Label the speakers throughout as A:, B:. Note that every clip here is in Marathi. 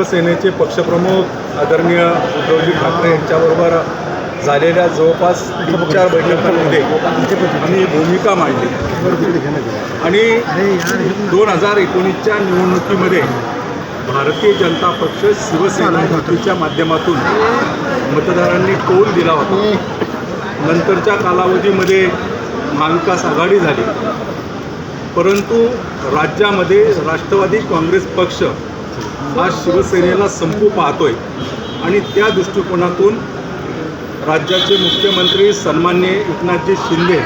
A: शिवसेनेचे पक्षप्रमुख आदरणीय उद्धवजी ठाकरे यांच्याबरोबर झालेल्या जवळपास तीन चार बैठकांमध्ये आम्ही भूमिका मांडली. आणि दोन हजार एकोणीसच्या निवडणुकीमध्ये भारतीय जनता पक्ष शिवसेना युतीच्या माध्यमातून मतदारांनी कौल दिला होता. नंतरच्या कालावधीमध्ये महाविकास आघाडी झाली. परंतु राज्यामध्ये राष्ट्रवादी काँग्रेस पक्ष हा शिवसेनेला संपू पाहतोय. आणि त्या दृष्टिकोनातून राज्याचे मुख्यमंत्री सन्मान्य एकनाथजी शिंदे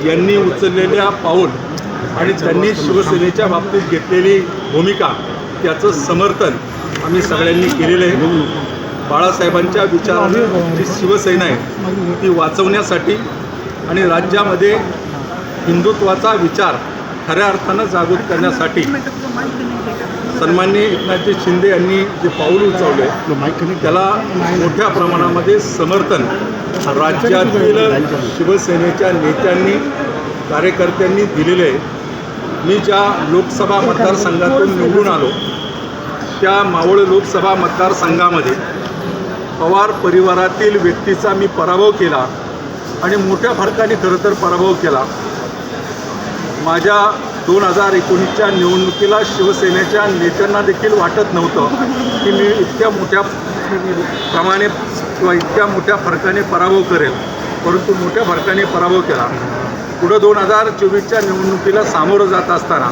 A: यांनी उचललेल्या पाऊल आणि त्यांनी शिवसेनेच्या बाबतीत घेतलेली भूमिका त्याचं समर्थन आम्ही सगळ्यांनी केलेलं आहे. बाळासाहेबांच्या विचाराने जी शिवसेना आहे ती वाचवण्यासाठी आणि राज्यामध्ये हिंदुत्वाचा विचार खऱ्या अर्थानं जागृत करण्यासाठी सन्मान्य एकनाथजी शिंदे यांनी जे पाऊल उचलले त्याला मोठ्या प्रमाणामध्ये समर्थन राज्यातील शिवसेनेच्या नेत्यांनी कार्यकर्त्यांनी दिलेले आहे. मी ज्या लोकसभा मतदारसंघातून निवडून आलो त्या मावळ लोकसभा मतदारसंघामध्ये पवार परिवारातील व्यक्तीचा मी पराभव केला आणि मोठ्या फरकाने खरं तर पराभव केला. माझ्या दोन हजार एकोणीसच्या निवडणुकीला शिवसेनेच्या नेत्यांना देखील वाटत नव्हतं की मी इतक्या मोठ्या प्रमाणे किंवा इतक्या मोठ्या फरकाने पराभव करेल. परंतु मोठ्या फरकाने पराभव केला. पुढं दोन हजार चोवीसच्या निवडणुकीला सामोरं जात असताना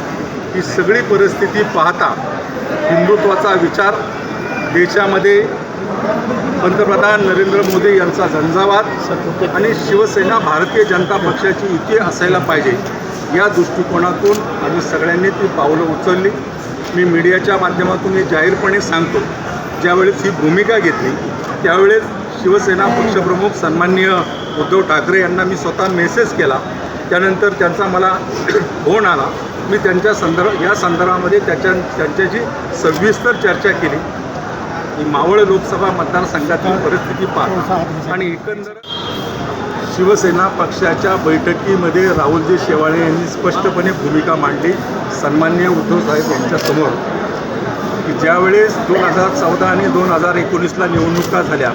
A: ही सगळी परिस्थिती पाहता हिंदुत्वाचा विचार देशामध्ये पंतप्रधान नरेंद्र मोदी यांचा झंझावात आणि शिवसेना भारतीय जनता पक्षाची युती असायला पाहिजे. या दृष्टिकोनातून आम्ही सगळ्यांनी ती पावलं उचलली. मी मीडियाच्या माध्यमातून हे जाहीरपणे सांगतो ज्यावेळेस ही भूमिका घेतली त्यावेळेस शिवसेना पक्षप्रमुख सन्माननीय उद्धव ठाकरे यांना मी स्वतः मेसेज केला. त्यानंतर त्यांचा मला फोन आला. मी त्यांच्या संदर्भ या संदर्भामध्ये त्याच्या त्यांच्याशी सविस्तर चर्चा केली. मावळ लोकसभा मतदारसंघातील परिस्थिती पाहतो. आणि एकंदर शिवसेना पक्षाच्या बैठकीमध्ये राहुलजी शेवाळे यांनी स्पष्टपणे भूमिका मांडली. सन्माननीय उद्धव साहेब यांच्यासमोर की ज्यावेळेस दोन हजार चौदा आणि दोन हजार एकोणीसला निवडणुका झाल्या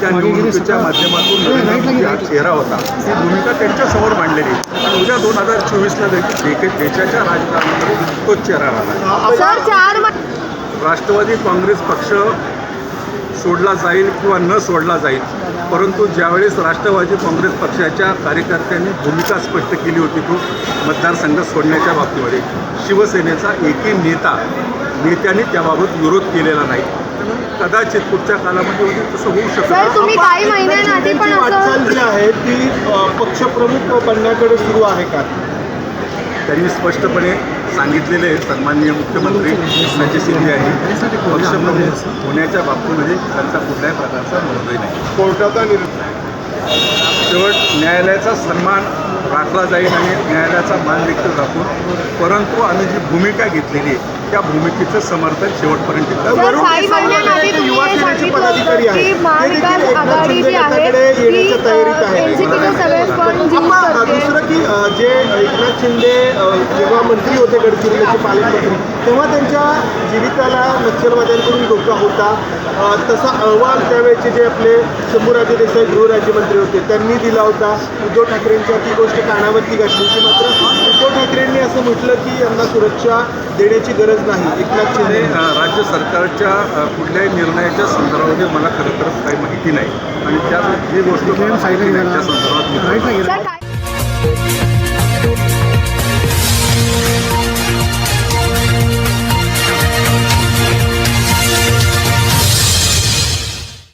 A: त्या निवडणुकीच्या माध्यमातून नरेंद्र मोदी हा चेहरा होता. ही भूमिका त्यांच्यासमोर मांडलेली. आणि उद्या दोन हजार चोवीसला देखील देश- देशाच्या राजकारणामध्ये तोच चेहरा राहणार. राष्ट्रवादी काँग्रेस पक्ष सोडला जाईल किंवा न सोडला जाईल परंतु ज्यावेळेस राष्ट्रवादी काँग्रेस पक्षाच्या कार्यकर्त्यांनी भूमिका स्पष्ट केली होती तो मतदारसंघ सोडण्याच्या बाबतीमध्ये शिवसेनेचा एकही नेता नेत्यांनी त्याबाबत विरोध केलेला नाही. कदाचित पुढच्या कालावधीमध्ये तसं होऊ
B: सर
A: शकतं
B: तुम्ही काही महिन्यांआधी पण
C: शिवसेनेची वाटचाल जी आहे ती पक्षप्रमुख बनण्याकडे सुरू आहे का?
A: त्यांनी स्पष्टपणे सांगितलेले आहे सन्माननीय मुख्यमंत्री एकनाथजी शिंदे यांनी पक्षप्रमुख होण्याच्या बाबतीमध्ये त्यांचा कुठल्याही प्रकारचा मनोदय नाही.
C: कोर्टाचा निर्णय
A: शेवट न्यायालयाचा सन्मान राखला जाईल आणि न्यायालयाचा मान देखील राखून परंतु आम्ही जी भूमिका घेतलेली आहे त्या भूमिकेचं समर्थन शेवटपर्यंत
C: युवा सेनेचे पदाधिकारी आहेत.
B: महाविकास
C: ते देखील एकनाथ
B: आघाडी
C: शिंदे
B: जी आहे
C: गटाकडे येण्याच्या
B: ती
C: तयारीत आहे
B: एनसीपीचे सगळे फंड यूज
C: आपण
B: करते
C: दुसरं की अ, जे एकनाथ शिंदे जेव्हा मंत्री होते गडचिरोलीचे पालकमंत्री तेव्हा त्यांच्या जीविताला नक्षलवाद्यांकडून धोका होता. तसा अहवाल त्यावेळेचे जे आपले शंभूराजे देसाई गृहराज्यमंत्री होते त्यांनी दिला होता. उद्धव ठाकरेंच्या ती गोष्ट कानावरती घातली होती. मात्र उद्धव ठाकरेंनी असं म्हटलं की यांना सुरक्षा देण्याची गरज नाही. एकनाथ शिंदे
A: राज्य सरकारच्या कुठल्याही निर्णयाच्या संदर्भामध्ये मला खरं तर काही माहिती नाही. आणि त्या जी गोष्ट नाही, त्या संदर्भात